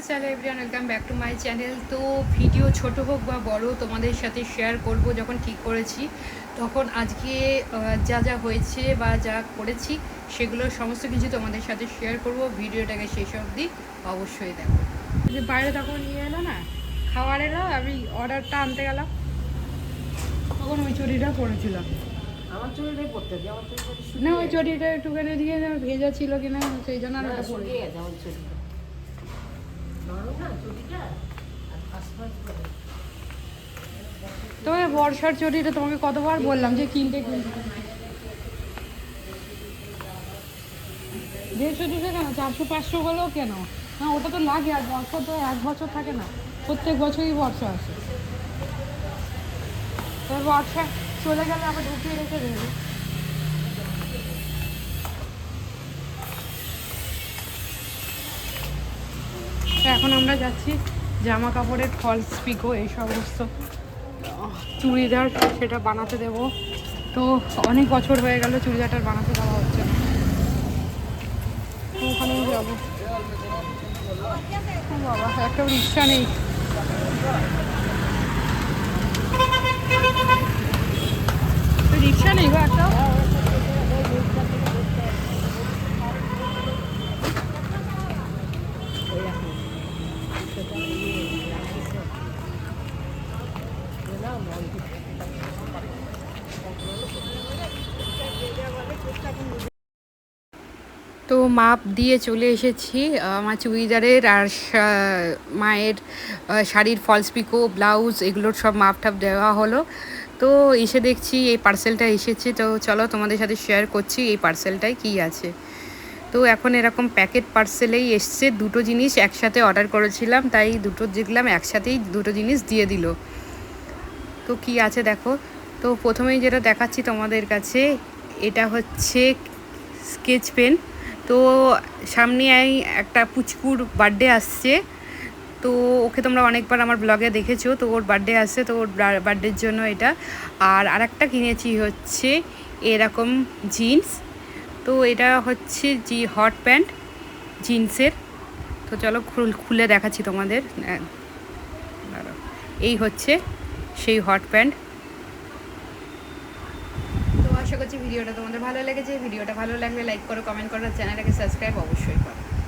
চলে everyone welcome back to my channel তো video ছোট হোক বা বড় তোমাদের সাথে শেয়ার করব যখন ঠিক করেছি। তখন আজকে যা যা হয়েছে বা যা করেছি সেগুলো সমস্ত কিছু তোমাদের সাথে শেয়ার করব। ভিডিওটাকে শেষ অবধি অবশ্যই দেখো। বাইরে তখন নিয়ে এলো না? খাবার এলো আমি অর্ডারটা আনতে গেলাম। তখন ওই চুরিটা পড়েছিলাম। আমার পড়তে না ওই চটিটা একটুখানি দিয়ে ভেজা ছিল কিনা সেই জন্য আর ওটা পড়ে গেছে আমার চুলটা নরম না চুলটা আর ফাঁস করে তবে বর্ষার চটিটা তোমাকে কতবার বললাম যে কিনতে কিনতে। দেড়শো, দুশো কেন? চারশো, পাঁচশো হলেও কেন? না, ওটা তো লাগে, আর বর্ষা তো এক বছর থাকে না। প্রত্যেক বছরই বর্ষা আসে। তবে বর্ষা চলে গেলে আবার ঢুকিয়ে রেখে দেবে। তো এখন আমরা যাচ্ছি জামা কাপড়ের ফলস পিকো, এই সমস্ত চুড়িদার সেটা বানাতে দেব। তো অনেক বছর হয়ে গেল চুড়িদারটা বানাতে দেওয়া হচ্ছে না। তো ওখানেই যাব। বাবা, একটা রিক্সা নেই। রিক্সা নেই গো একটা তো মাপ দিয়ে চলে এসেছি। আমার চুড়িদারের আর মায়ের শাড়ির ফলস পিকো ব্লাউজ এগুলোর সব মাপ টাপ দেওয়া হলো। তো এসে দেখছি এই পার্সেলটা এসেছে। তো চলো তোমাদের সাথে শেয়ার করছি এই পার্সেলটায় কী আছে। তো এখন এরকম প্যাকেট পার্সেলেই এসছে। দুটো জিনিস একসাথে অর্ডার করেছিলাম, তাই দুটো দেখলাম একসাথেই দুটো জিনিস দিয়ে দিল। তো কি আছে দেখো। তো প্রথমেই যেটা দেখাচ্ছি তোমাদের কাছে, এটা হচ্ছে স্কেচ পেন তো সামনে একটা পুচকুর বার্থডে আসছে। তো ওকে তোমরা অনেকবার আমার ব্লগে দেখেছ তো ওর বার্থডে আসছে তো ওর বার্থডের জন্য এটা। আর আরেকটা কিনেছি হচ্ছে এরকম জিন্স তো এটা হচ্ছে জি হট প্যান্ট জিন্সের তো চলো খুলে দেখাচ্ছি তোমাদের। আহ, এই হচ্ছে সেই হট প্যান্ট আশা করছি ভিডিওটা তোমাদের ভালো লেগেছে। ভিডিওটা ভালো লাগলে লাইক করো কমেন্ট করো চ্যানেলটাকে সাবস্ক্রাইব অবশ্যই করো।